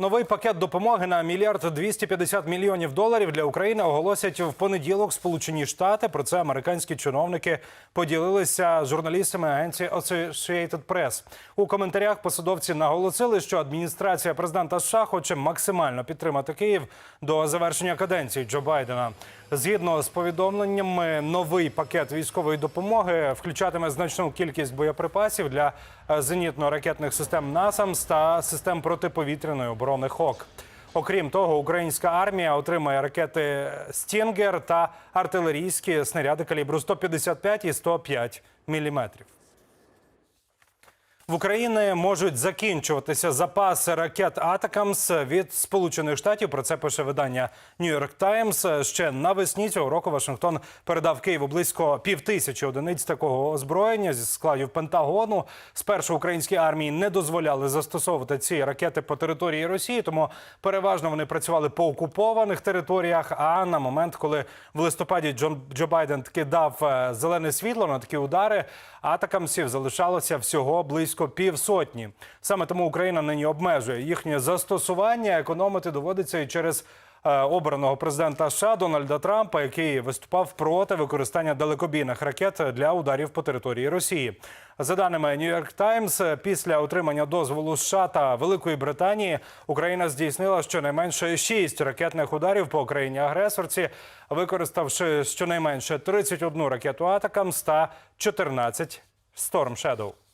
Новий пакет допомоги на мільярд 250 мільйонів доларів для України оголосять в понеділок Сполучені Штати. Про це американські чиновники поділилися з журналістами агенції Associated Press. У коментарях посадовці наголосили, що адміністрація президента США хоче максимально підтримати Київ до завершення каденції Джо Байдена. Згідно з повідомленнями, новий пакет військової допомоги включатиме значну кількість боєприпасів для е, зенітно-ракетних систем НАСАМС та систем протиповітряної оборони ХОК. Окрім того, українська армія отримає ракети Стінгер та артилерійські снаряди калібру 155 і 105 міліметрів. В Україні можуть закінчуватися запаси ракет Атакамс від Сполучених Штатів. Про це пише видання York Times. Ще навесні цього року Вашингтон передав Києву близько півтисячі одиниць такого озброєння зі складів Пентагону. Спершу українській армії не дозволяли застосовувати ці ракети по території Росії, тому переважно вони працювали по окупованих територіях. А на момент, коли в листопаді Джон Джо Байден таки дав е, зелене світло на такі удари, атакамсів залишалося всього близько півсотні. Саме тому Україна нині обмежує їхнє застосування. Економити доводиться і через е, обраного президента США Дональда Трампа, який виступав проти використання далекобійних ракет для ударів по території Росії. За даними York Times, після отримання дозволу США та Великої Британії Україна здійснила щонайменше шість ракетних ударів по країні агресорці, використавши щонайменше 31 ракету Атакамс та 14 Storm.